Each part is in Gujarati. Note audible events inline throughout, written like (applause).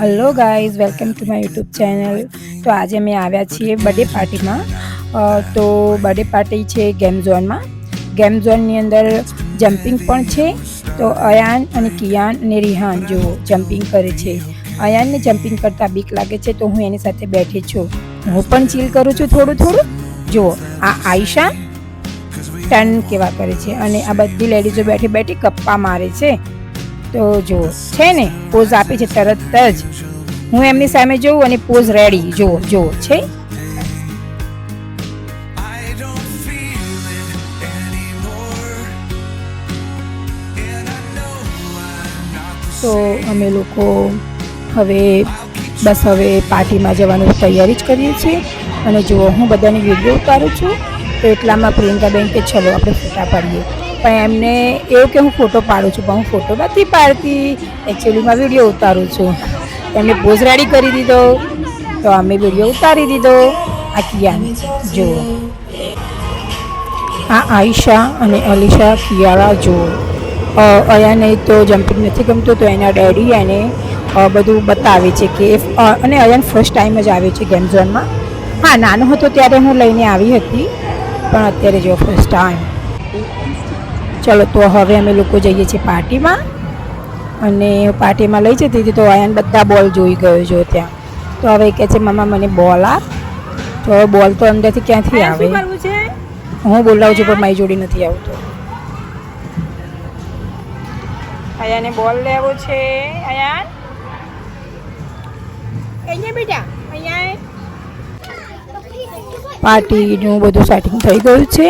Hello guys welcome to my YouTube channel તો આજે અમે આવ્યા છીએ બર્થડે પાર્ટીમાં તો બર્થડે પાર્ટી છે ગેમ ઝોનમાં ગેમ ઝોનની અંદર જમ્પિંગ પણ છે. તો અયાન અને કિયાન અને રિહાન જો જમ્પિંગ કરે છે. અયાનને જમ્પિંગ કરતાં બીક લાગે છે, તો હું એની સાથે બેઠી છું. હું પણ ચીલ કરું છું થોડું થોડું. જુઓ આ આયશા ટર્ન કેવા કરે છે અને આ બધી લેડીઝો બેઠી બેઠી કપ્પા મારે છે. તો જો, છે ને? પોઝ આપે છે તરત જ. હું એમની સામે જોઉં અને પોઝ રેડી. જો જો, છે? તો અમે લોકો હવે બસ હવે પાર્ટીમાં જવાનું તૈયારી જ કરીએ છીએ. અને જુઓ, હું બધાની વીડિયો ઉતારું છું. તો એટલામાં પ્રિયંકાબેન કે ચલો, આપણે ફોટા પાડીએ. પણ એમને એવું કે હું ફોટો પાડું છું, પણ હું ફોટો નથી પાડતી. એકચ્યુઅલીમાં વીડિયો ઉતારું છું. એમને પોઝ કરી દીધો, તો અમે વીડિયો ઉતારી દીધો. આ કિયાન જુઓ. આ આયશા અને અલીશા કિયારા, જુઓ. અયાને તો જમ્પિંગ નથી ગમતું, તો એના ડેડી એને બધું બતાવે છે કે અને અયાન ફર્સ્ટ ટાઈમ જ આવે છે ગેમ ઝોનમાં હા, નાનો હતો ત્યારે હું લઈને આવી હતી, પણ અત્યારે જો ફર્સ્ટ ટાઈમ ચલો તો હવે અમે લોકો જઈએ છીએ પાર્ટીમાં. અને પાર્ટીમાં લઈ જતી હતી તો અયાન બધા બોલ જોઈ ગયો જો ત્યાં. તો હવે કહે છે મમ્મા મને બોલ આપ તો હવે બોલ તો અંદરથી ક્યાંથી આવે? હું બોલાવું છું પણ મારી જોડી નથી આવતો. અયાને બોલ લેવો છે અયાન અહીંયા બેટા અહીંયા. પાર્ટીનું બધું સેટિંગ થઈ ગયું છે.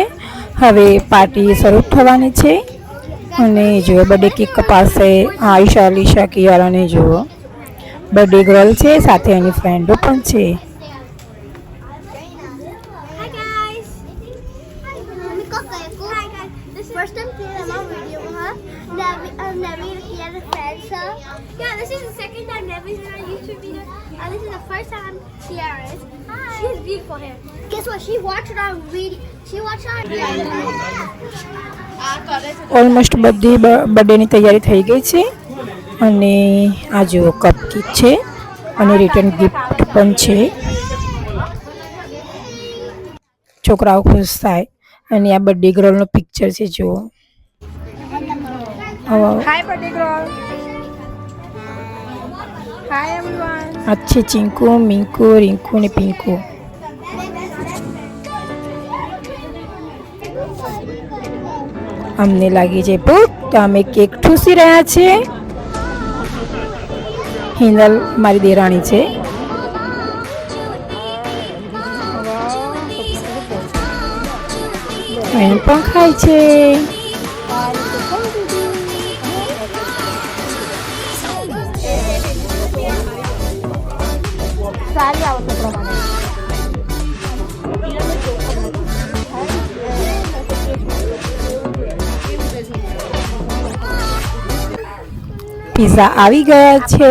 હવે પાર્ટી શરૂ થવાની છે અને જુઓ બર્થડે કેક પાસે આયુષા અલીશા કિયારાને જુઓ બર્થડે ગર્લ છે, સાથે એની ફ્રેન્ડો પણ છે Hi guys. Hi Coco. Hi guys. This first time seeing my video huh? her. Nevi, um, Nevi, he had a friend, so. Yeah, this is the second time Nevi's in our YouTube video. And this is the first time Kiara is. Hi. She's beautiful here. Guess what? She watched our video. She watched our video. Almost બધી બર્થડેની તૈયારી થઈ ગઈ છે અને આ જુઓ કપ કેક છે અને રિટર્ન ગિફ્ટ પણ છે છોકરાઓ ખુશ થાય અને આ બર્થડે ગર્લનો પિક્ચર છે જુઓ. આ છે ચિંકુ મિંકુ રિંકુ ને પિંકુ. અમને લાગી છે ભૂખ તો અમે કેક ઠૂસી રહ્યા છે. હિનલ મારી દેરાણી છે. એમ પણ ખાય છે સારી આવશે પ્રમાણે પિઝા આવી ગયા છે.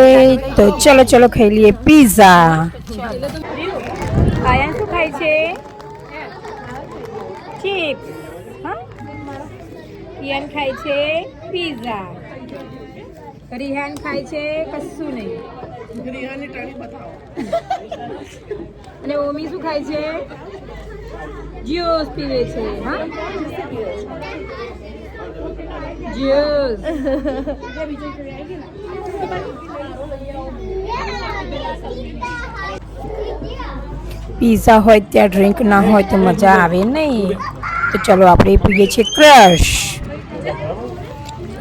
તો ચલો ચલો ખાઈ લઈએ પિઝા આયા શું ખાય છે? ચિપ્સ હા રિહાન ખાય છે પીઝા રિહાન ખાય છે કશું નહીં. અને ઓમી શું ખાય છે? જ્યુસ પીવે છે હા? જ્યુસ. પીઝા હોય ત્યાં ડ્રિંક ના હોય તો મજા આવે નહીં. તો ચલો આપણે પીએ છીએ ક્રશ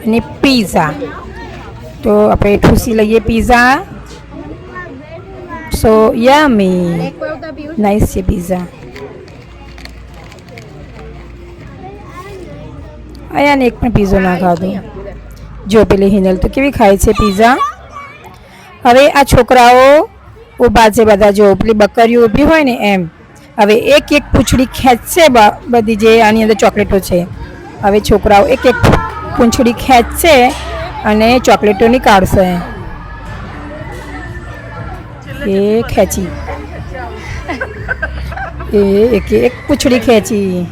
અને પીઝા તો આપણે ઠૂસી લઈએ પીઝા સો યમી નાઇસ છે પીઝા અહીંયા એક પણ પીઝો ના ખાધો. જો પેલી હિનલ તો કેવી ખાય છે પીઝા હવે આ છોકરાઓ ઊભા છે બધા જો, પેલી બકરીઓ ઊભી હોય ને એમ. હવે એક એક પૂંછડી ખેંચશે બધી જે આની અંદર ચોકલેટો છે. હવે છોકરાઓ એક એક પૂંછડી ખેંચશે અને ચોકલેટોની કાઢશે. એ ખેંચી. એ એક એક પૂંછડી ખેંચી.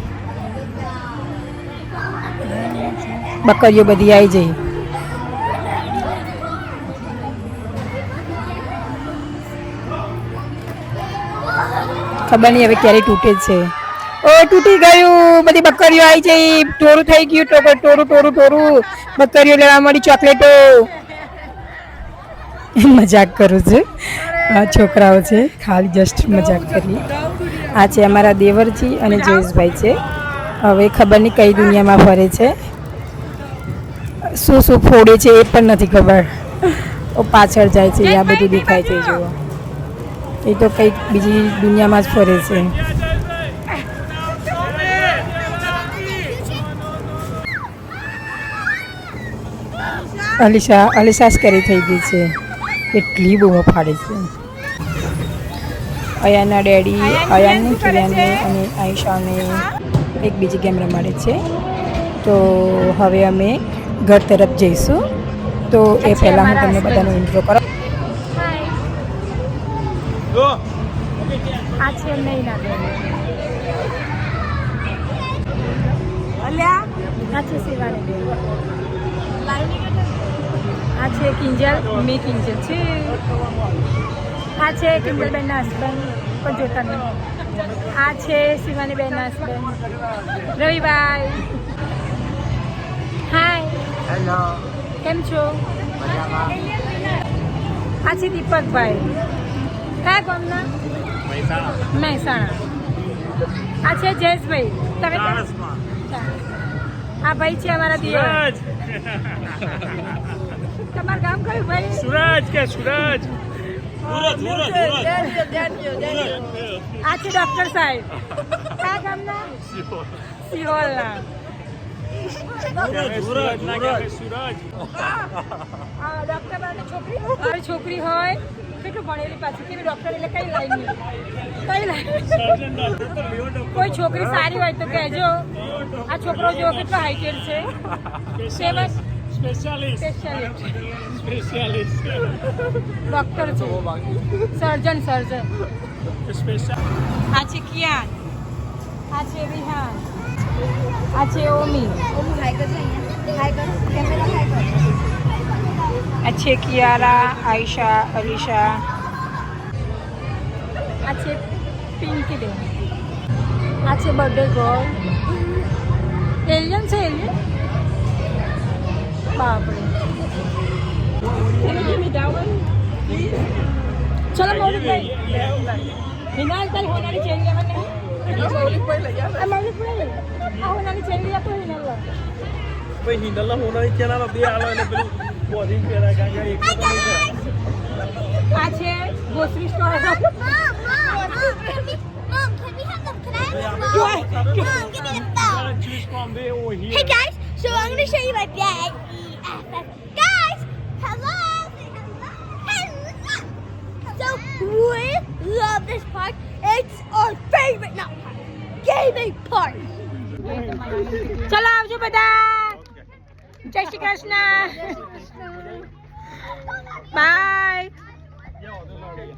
બકરીઓ બધી આવી જઈ. ખબર નહીં હવે ક્યારે તૂટે છે. તૂટી ગયું. બધી બકરીઓ આવી જઈ ટોરું થઈ ગયું. ટોરું ટોરું ટોરું બકરીઓ લેવા મળી ચોકલેટો. મજાક કરું છું. છોકરાઓ છે. ખાલી જસ્ટ મજાક કરી. આ છે અમારા દેવરજી અને જયેશભાઈ છે. હવે ખબર નહીં કઈ દુનિયામાં ફરે છે. શું શું ફોડે છે એ પણ નથી ખબર. ઓ, પાછળ જાય છે. આ બધું દેખાય છે, જુઓ. એ તો કંઈક બીજી દુનિયામાં જ ફરે છે. અલીશા અલીશાસ કરી થઈ ગઈ છે. એટલી બૂમો ફાડે છે. અયાના ડેડી અયાનને કિયાને અને આયશાને એક બીજી ગેમ રમાડે છે. તો હવે અમે ઘર તરફ જઈશું. તો એ પહેલાં હું તમને બધાનો ઇન્ટ્રો કરો. આ છે નહીં અલ્યા? આ છે બેન. આ છે કિંજલ મેં કિંજલ છે. આ છે કિંજલ બેનના હસબન્ડ પણ જોતા નહીં. આ છે શિવાની બેનના હસબન્ડ રવિભાઈ હાય હેલો કેમ છો? આ છે દીપકભાઈ. કયા ગામના? મહેસાણા. આ છે જયેશભાઈ. તમે આ ભાઈ છે અમારા દિયર. ગામ કયું ભાઈ? સુરજ કે સુરજ? આ છે ડોક્ટર સાહેબ. કયા ગામના? સિહોલના સુરજ ના કે સુરજ? આ ડોક્ટર બાની છોકરી હોય? કેટલું ભણેલી પાછી? કેવી ડોક્ટર એટલે કઈ લાઈન કઈ લાઈન કોઈ છોકરી સારી હોય તો કહેજો. આ છોકરો જો કેટલો હાઈટેડ છે. સેવન સ્પેશિયાલિસ્ટ. સ્પેશિયાલિસ્ટ. ડોક્ટર છે. સર્જન સર્જન. સ્પેશિયલ આ છે કિયાન. આ છે વિહાન આ છે ઓમી. આ છે કિયારા આયશા અલીશા. આ છે પિંકી બેન આ છે બર્થડે ગર્લ એલિયન છે એલિયન? બાપરે ચલો મૌલિકભાઈ હિનાલ તારી હોનારી ચેન લેવા નહીં આ મૌલિકભાઈ આ હોનારી ચેન લઈ આપો હિનાલ ભાઈ હિંદલના હોનારી ચેનલ બે આલો એટલે પેલું બોરિંગ પેરા કાકા એક તો નહીં આ છે ગ્રોસરી સ્ટોર ચીઝ કોમ્બે ઓ Hey here guys, so I'm gonna show you my bag. Guys, hello. Hello. So we love this park. It's our favorite not park, gaming park. ચલો આવજો બધા જય શ્રી કૃષ્ણ (laughs) બાય જાઓ તો લાડીએ